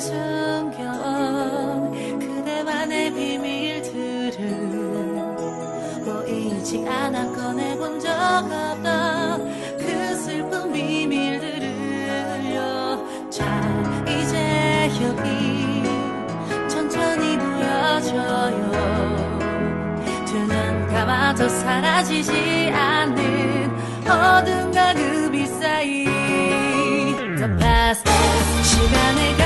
숨겨온 그대만의 비밀들을 보이지 뭐 않아 꺼내본 적 없던 그 슬픈 비밀들을요 자 이제 여기 천천히 보여줘요. 두 눈 감아도 사라지지 않는 어둠과 그빛 사이. The past 시간의